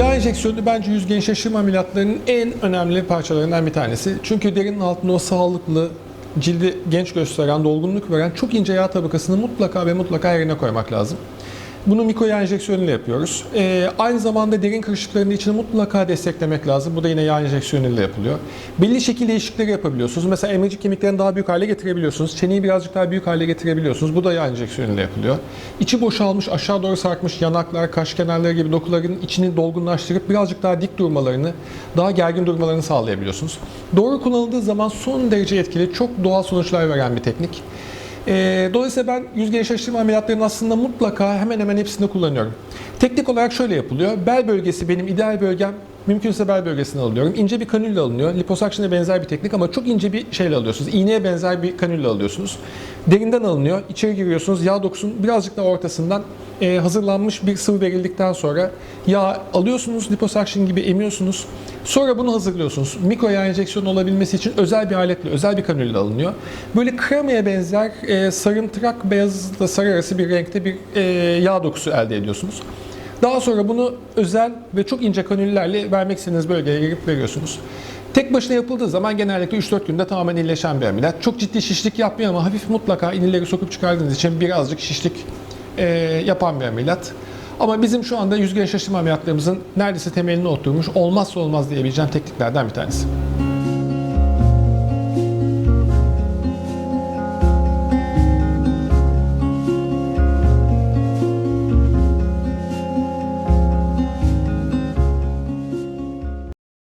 enjeksiyonu bence yüz gençleştirme ameliyatlarının en önemli parçalarından bir tanesi. Çünkü derinin altında o sağlıklı, cildi genç gösteren, dolgunluk veren çok ince yağ tabakasını mutlaka ve mutlaka yerine koymak lazım. Bunu mikro yağ enjeksiyonuyla yapıyoruz. Ee, aynı zamanda derin kırışıklarının içini mutlaka desteklemek lazım. Bu da yine yağ enjeksiyonuyla yapılıyor. Belli şekil değişiklikleri yapabiliyorsunuz. Mesela emricik kemiklerini daha büyük hale getirebiliyorsunuz. Çeneyi birazcık daha büyük hale getirebiliyorsunuz. Bu da yağ enjeksiyonuyla yapılıyor. İçi boşalmış, aşağı doğru sarkmış yanaklar, kaş kenarları gibi dokuların içini dolgunlaştırıp birazcık daha dik durmalarını, daha gergin durmalarını sağlayabiliyorsunuz. Doğru kullanıldığı zaman son derece etkili, çok doğal sonuçlar veren bir teknik. Ee, dolayısıyla ben yüz gençleştirme ameliyatlarının aslında mutlaka hemen hemen hepsinde kullanıyorum. Teknik olarak şöyle yapılıyor. Bel bölgesi benim ideal bölgem. Mümkünse bel bölgesine alıyorum. İnce bir kanülle alınıyor. Liposuction'a benzer bir teknik ama çok ince bir şeyle alıyorsunuz. İğneye benzer bir kanülle alıyorsunuz. Derinden alınıyor. İçeri giriyorsunuz. Yağ dokusunun birazcık daha ortasından e, hazırlanmış bir sıvı verildikten sonra yağ alıyorsunuz. Liposuction gibi emiyorsunuz. Sonra bunu hazırlıyorsunuz. Mikro yağ enjeksiyonu olabilmesi için özel bir aletle, özel bir kanülle alınıyor. Böyle kremaya benzer e, sarımtırak beyazla sarı arası bir renkte bir e, yağ dokusu elde ediyorsunuz. Daha sonra bunu özel ve çok ince kanüllerle vermek istediğiniz bölgeye girip veriyorsunuz. Tek başına yapıldığı zaman genellikle 3-4 günde tamamen iyileşen bir ameliyat. Çok ciddi şişlik yapmıyor ama hafif mutlaka inileri sokup çıkardığınız için birazcık şişlik e, yapan bir ameliyat. Ama bizim şu anda yüz gençleştirme ameliyatlarımızın neredeyse temelini oturmuş olmazsa olmaz diyebileceğim tekniklerden bir tanesi.